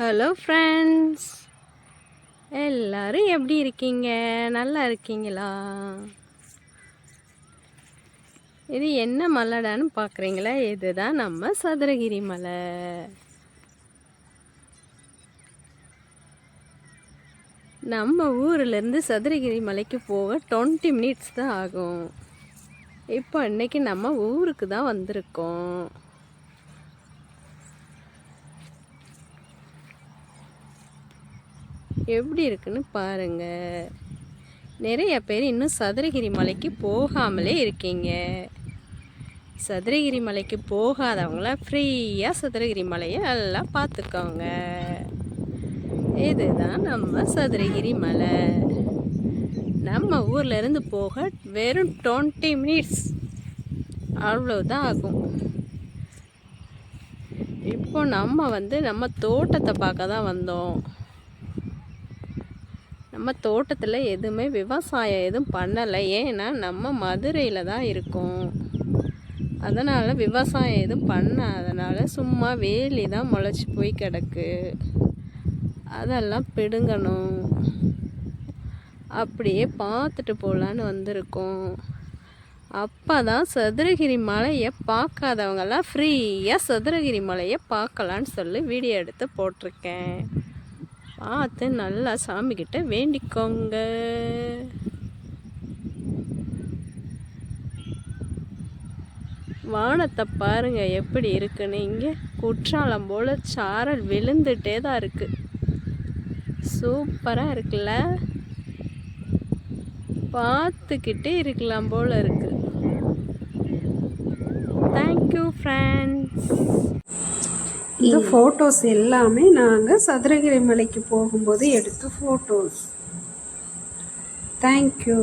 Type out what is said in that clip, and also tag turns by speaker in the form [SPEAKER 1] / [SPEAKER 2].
[SPEAKER 1] hello friends எல்லோரும் எப்படி இருக்கீங்க நல்லா இருக்கீங்களா இது என்ன மலைடான்னு பார்க்குறீங்களா இதுதான் நம்ம சதுரகிரி மலை நம்ம ஊர்லேருந்து சதுரகிரி மலைக்கு போக டுவெண்ட்டி மினிட்ஸ் தான் ஆகும் இப்போ இன்றைக்கி நம்ம ஊருக்கு தான் வந்திருக்கோம் எப்படி இருக்குன்னு பாருங்க நிறைய பேர் இன்னும் சதுரகிரி மலைக்கு போகாமலே இருக்கீங்க சதுரகிரி மலைக்கு போகாதவங்கள ஃப்ரீயாக சதுரகிரி மலையை எல்லாம் பார்த்துக்கோங்க இதுதான் நம்ம சதுரகிரி மலை நம்ம ஊர்லேருந்து போக வெறும் டுவெண்ட்டி மினிட்ஸ் அவ்வளோதான் ஆகும் இப்போ நம்ம வந்து நம்ம தோட்டத்தை பார்க்க தான் வந்தோம் நம்ம தோட்டத்தில் எதுவுமே விவசாயம் எதுவும் பண்ணலை ஏன்னா நம்ம மதுரையில் தான் இருக்கோம் அதனால் விவசாயம் எதுவும் பண்ணாதனால சும்மா வேலி தான் முளைச்சி போய் கிடக்கு அதெல்லாம் பிடுங்கணும் அப்படியே பார்த்துட்டு போகலான்னு வந்திருக்கோம் அப்போ தான் சதுரகிரி மலையை பார்க்காதவங்கெல்லாம் ஃப்ரீயாக சதுரகிரி மலையை பார்க்கலான்னு சொல்லி வீடியோ எடுத்து போட்டிருக்கேன் பார்த்து நல்லா சாமிக்கிட்ட வேண்டிக்கோங்க வானத்தை பாருங்க எப்படி இருக்குன்னு இங்கே குற்றாலம் போல் சாரல் விழுந்துட்டே தான் இருக்குது சூப்பராக இருக்குல்ல பார்த்துக்கிட்டே இருக்கலாம் போல் இருக்குது தேங்க்யூ ஃப்ரெண்ட்ஸ்
[SPEAKER 2] இந்த ஃபோட்டோஸ் எல்லாமே நாங்கள் சதுரகிரி மலைக்கு போகும்போது எடுத்த ஃபோட்டோஸ் தேங்க்யூ